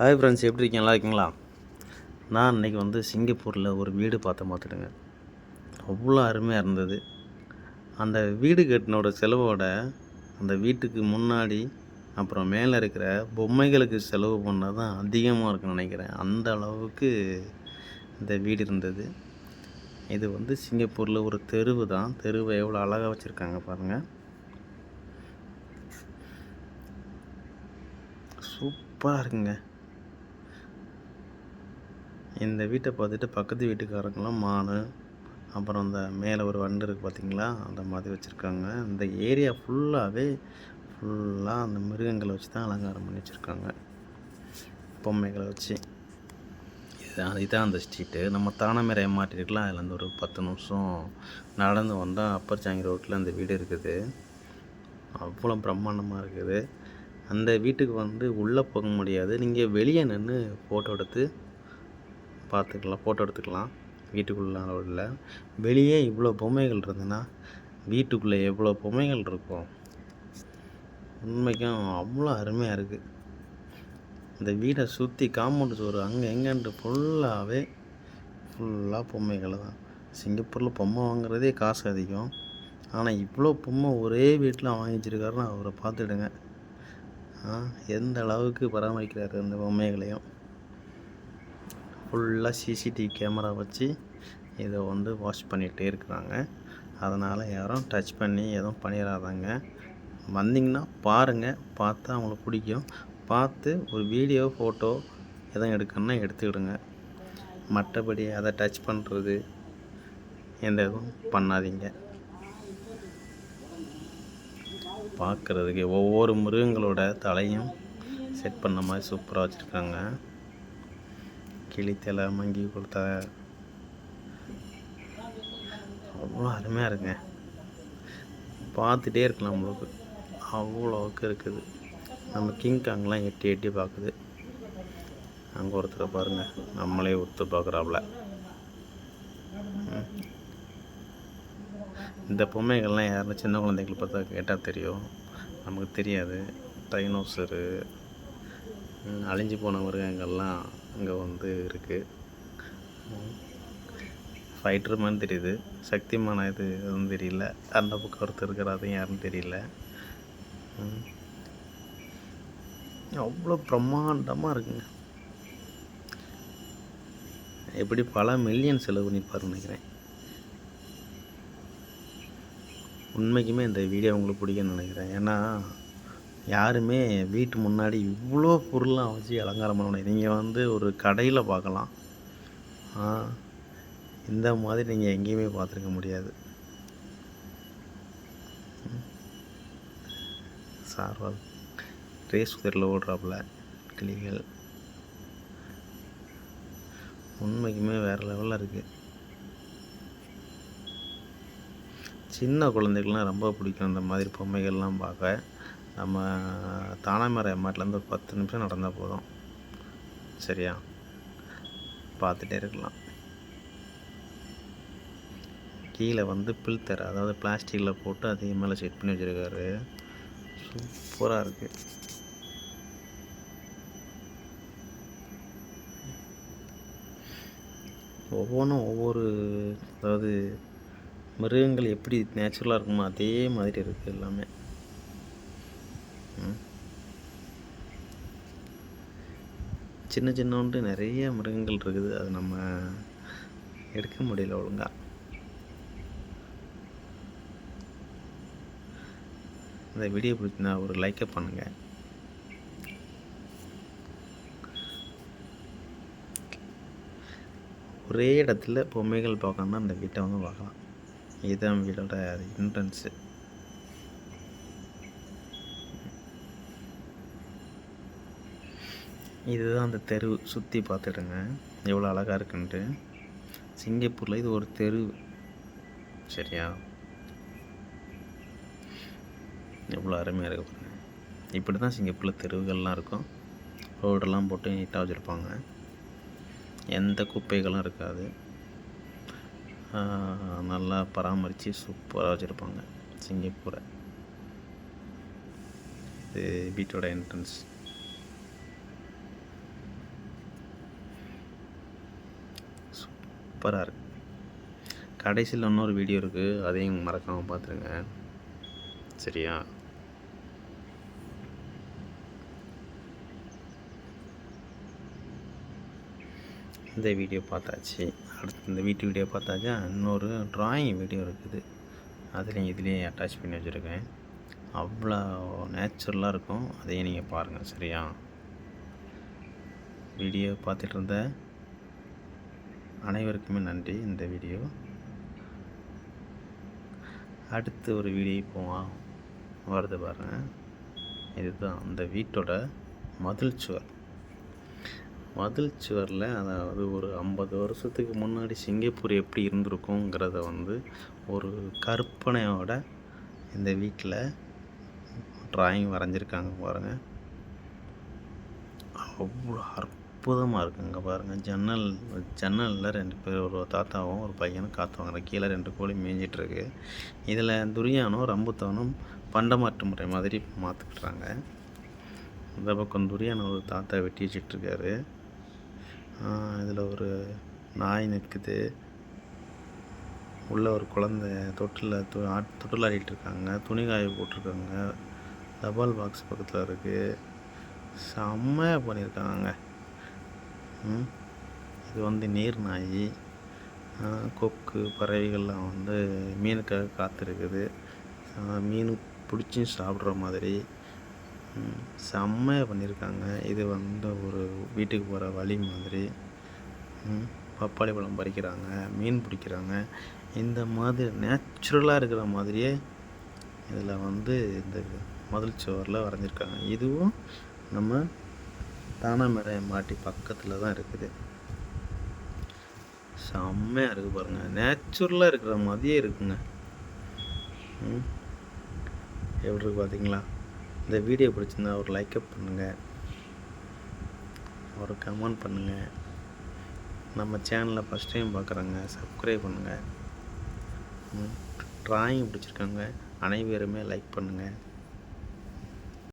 Hi friends எப்படி இருக்கீங்க? நல்லா இருக்கீங்களா? நான் இன்றைக்கி வந்து சிங்கப்பூரில் ஒரு வீடு பார்த்து பார்த்துடுங்க அவ்வளோ அருமையாக இருந்தது. அந்த வீடு கட்டினோட செலவோட அந்த வீட்டுக்கு முன்னாடி அப்புறம் மேலே இருக்கிற பொம்மைகளுக்கு செலவு பண்ணால் தான் அதிகமாக இருக்குன்னு நினைக்கிறேன். அந்த அளவுக்கு இந்த வீடு இருந்தது. இது வந்து சிங்கப்பூரில் ஒரு தெருவு தான். தெருவை எவ்வளோ அழகாக வச்சுருக்காங்க பாருங்கள் சூப்பராக இருக்குங்க. இந்த வீட்டை பார்த்துட்டு பக்கத்து வீட்டுக்காரங்களாம் மான் அப்புறம் அந்த மேலே ஒரு வண்டு இருக்குது பார்த்தீங்களா? அந்த மாதிரி வச்சுருக்காங்க. இந்த ஏரியா ஃபுல்லாகவே ஃபுல்லாக அந்த மிருகங்களை வச்சு தான் அலங்காரம் பண்ணி வச்சுருக்காங்க. பொம்மைகளை வச்சு. இதுதான் இதுதான் அந்த ஸ்ட்ரீட்டு நம்ம தானமேரை எம்ஆர்டி இருக்கலாம் அதுலேருந்து ஒரு பத்து நிமிஷம் நடந்து வந்தால் அப்பர் சாங்கி ரோட்டில் அந்த வீடு இருக்குது. அவ்வளோ பிரம்மாண்டமாக இருக்குது. அந்த வீட்டுக்கு வந்து உள்ளே போக முடியாது. நீங்கள் வெளியே நின்று ஃபோட்டோ எடுத்து பார்த்துக்கலாம் ஃபோட்டோ எடுத்துக்கலாம். வீட்டுக்குள்ளே உள்ள வெளியே இவ்வளோ பொம்மைகள் இருந்ததுன்னா வீட்டுக்குள்ளே எவ்வளோ பொம்மைகள் இருக்கும்? உண்மைக்கும் அவ்வளோ அருமையாக இருக்குது இந்த வீடை சுற்றி காம்பவுண்ட் சோறு அங்கே எங்கேன்ட்டு ஃபுல்லாகவே ஃபுல்லாக பொம்மைகள் தான். சிங்கப்பூரில் பொம்மை வாங்குறதே காசு அதிகம். ஆனால் இவ்வளோ பொம்மை ஒரே வீட்டில் வாங்கி வச்சுருக்காருன்னு அவரை பார்த்துடுங்க. எந்த அளவுக்கு பராமரிக்கிறாரு அந்த பொம்மைகளையும்? ஃபுல்லாக சிசிடிவி கேமரா வச்சு இதை வந்து வாஷ் பண்ணிகிட்டே இருக்கிறாங்க. அதனால் யாரும் டச் பண்ணி எதுவும் பண்ணிடாதாங்க வந்தீங்கன்னா பாருங்கள் பார்த்தா அவங்களுக்கு பிடிக்கும். பார்த்து ஒரு வீடியோ ஃபோட்டோ எதுவும் எடுக்கணும்னா எடுத்துக்கிடுங்க. மற்றபடி அதை டச் பண்ணுறது எந்த இதுவும் பண்ணாதீங்க. பார்க்குறதுக்கு ஒவ்வொரு மிருகங்களோட தலையும் செட் பண்ண மாதிரி சூப்பராக வச்சுருக்காங்க. கிளித்தலை மங்கி கொடுத்த அவ்வளோ அருமையாக இருக்குங்க. பார்த்துட்டே இருக்கலாம் நம்மளுக்கு அவ்வளோவுக்கு இருக்குது. நம்ம கிங் காங்லாம் எட்டி எட்டி பார்க்குது. அங்கே ஒருத்தரை பாருங்கள் நம்மளே ஒத்து பார்க்குறாப்புல. இந்த பொம்மைகள்லாம் யாரும் சின்ன குழந்தைகளை பார்த்தா கேட்டால் தெரியும். நமக்கு தெரியாது. டைனோசரு அழிஞ்சு போன மிருகங்கள்லாம் அங்கே வந்து இருக்குது ஃபைட்டர் மாதிரி தெரியுது. சக்திமான இது எதுவும் தெரியல. அந்த பக்கம் ஒருத்தர் இருக்கிற அதையும் யாருன்னு தெரியல. அவ்வளோ பிரம்மாண்டமாக இருக்குங்க. எப்படி பல மில்லியன் செலவு பண்ணிப்பாருன்னு நினைக்கிறேன். உண்மைக்குமே இந்த வீடியோ உங்களுக்கு பிடிக்கும்னு நினைக்கிறேன். ஏன்னா யாருமே வீட்டு முன்னாடி இவ்வளோ பொருள்லாம் வச்சு அலங்காரம் பண்ண முடியாது. நீங்கள் வந்து ஒரு கடையில் பார்க்கலாம். இந்த மாதிரி நீங்கள் எங்கேயுமே பார்த்துருக்க முடியாது. சார்வால் ரேஸ் குதிரில் ஓடுறாப்புல கிளிகள். உண்மைக்குமே வேறு லெவலில் இருக்குது சின்ன குழந்தைகள்லாம் ரொம்ப பிடிக்கும். இந்த மாதிரி பொம்மைகள்லாம் பார்க்க. நம்ம தானாமரை அம்மாட்டிலேருந்து ஒரு பத்து நிமிஷம் நடந்தால் போதும். சரியா? பார்த்துட்டே இருக்கலாம். கீழே வந்து பில்தர் அதாவது பிளாஸ்டிக்கில் போட்டு அதே மேலே செட் பண்ணி வச்சுருக்காரு. சூப்பராக இருக்குது ஒவ்வொன்றும் ஒவ்வொரு அதாவது மிருகங்கள் எப்படி நேச்சுரலாக இருக்குமோ அதே மாதிரி இருக்குது எல்லாமே. சின்ன சின்னோண்டு நிறைய மிருகங்கள் இருக்குது. அது நம்ம எடுக்க முடியல ஒழுங்காக இந்த வீடியோ பிடிச்சிருந்தா ஒரு லைக்கை பண்ணுங்கள் ஒரே இடத்துல பொம்மைகள் பார்க்கணும்னா அந்த வீட்டை வந்து பார்க்கலாம். இதுதான் வீடோட என்ட்ரன்ஸு இதுதான் அந்த தெரு சுற்றி பார்த்துடுங்க. எவ்வளோ அழகாக இருக்குன்ட்டு. சிங்கப்பூரில் இது ஒரு தெரு. சரியா? எவ்வளோ அருமையாக இருக்கு பாருங்க. இப்படி தான் சிங்கப்பூரில் தெருவுகள்லாம் இருக்கும். ரோடெல்லாம் போட்டு நீட்டாக வச்சுருப்பாங்க. எந்த குப்பைகளும் இருக்காது. நல்லா பராமரித்து சூப்பராக வச்சுருப்பாங்க சிங்கப்பூரை. இது வீட்டோட என்ட்ரன்ஸ் சூப்பராக இருக்குது கடைசியில் இன்னொரு வீடியோ இருக்குது அதையும் மறக்காமல் பார்த்துருங்க சரியா? இந்த வீடியோ பார்த்தாச்சு. அடுத்து இந்த வீட்டு வீடியோ பார்த்தாச்சா? இன்னொரு ட்ராயிங் வீடியோ இருக்குது. அதுலேயும் இதுலேயும் அட்டாச் பண்ணி வச்சுருக்கேன். அவ்வளோ நேச்சுரலாக இருக்கும். அதையும் நீங்கள் பாருங்கள் சரியா? வீடியோ பார்த்துட்டு இருந்த அனைவருக்குமே நன்றி இந்த வீடியோ. அடுத்து ஒரு வீடியோ போவோம். வருது பாருங்க. இதுதான் அந்த வீட்டோட மதில் சுவர். மதில் சுவரில் அதாவது ஒரு ஐம்பது வருஷத்துக்கு முன்னாடி சிங்கப்பூர் எப்படி இருந்திருக்குங்கிறத வந்து ஒரு கற்பனையோட இந்த வீட்டில் ட்ராயிங் வரைஞ்சிருக்காங்க பாருங்கள் அவ்வளோ அற்புதமாக இருக்குங்க பாருங்கள் ஜன்னல் ஜன்னலில் ரெண்டு பேர் ஒரு தாத்தாவும் ஒரு பையனும் காற்று வாங்குற கீழே ரெண்டு கோழி மேய்ஞ்சிட்ருக்கு இதில் துரியானும் ரம்புத்தானும் பண்டமாற்று முறை மாதிரி மாற்றிக்கிட்டுறாங்க இந்த பக்கம் துரியான ஒரு தாத்தா வெட்டி வச்சிட்ருக்காரு. இதில் ஒரு நாய் நிற்குது உள்ள ஒரு குழந்தை தொட்டில் து ஆட் தொட்டில் ஆடிட்டு இருக்காங்க துணி காய போட்டிருக்காங்க தபால் பாக்ஸ் பக்கத்தில் இருக்குது செம்மையாக பண்ணியிருக்காங்க இது வந்து நீர் நாய் கொக்கு பறவைகள்லாம் வந்து மீனுக்காக காத்திருக்குது. மீன் பிடிச்சி சாப்பிட்ற மாதிரி. செம்மையாக பண்ணியிருக்காங்க. இது வந்து ஒரு வீட்டுக்கு போகிற வழி மாதிரி. பப்பாளி பழம் பறிக்கிறாங்க மீன் பிடிக்கிறாங்க. இந்த மாதிரி நேச்சுரலாக இருக்கிற மாதிரியே இதில் வந்து இந்த மதில் சுவரில் வரைஞ்சிருக்காங்க. இதுவும் நம்ம தானாமரை மாட்டி பக்கத்தில் தான் இருக்குது செம்மையாக இருக்குது பாருங்கள் நேச்சுரலாக இருக்கிற மாதிரியே இருக்குங்க. ம். எப்படி இருக்கு பார்த்தீங்களா இந்த வீடியோ பிடிச்சிருந்தா ஒரு லைக்கப் பண்ணுங்கள் ஒரு கமெண்ட் பண்ணுங்கள் நம்ம சேனலை ஃபஸ்ட் டைம் பார்க்குறாங்க சப்ஸ்கிரைப் பண்ணுங்கள் ட்ராயிங் பிடிச்சிருக்காங்க. அனைவருமே லைக் பண்ணுங்கள்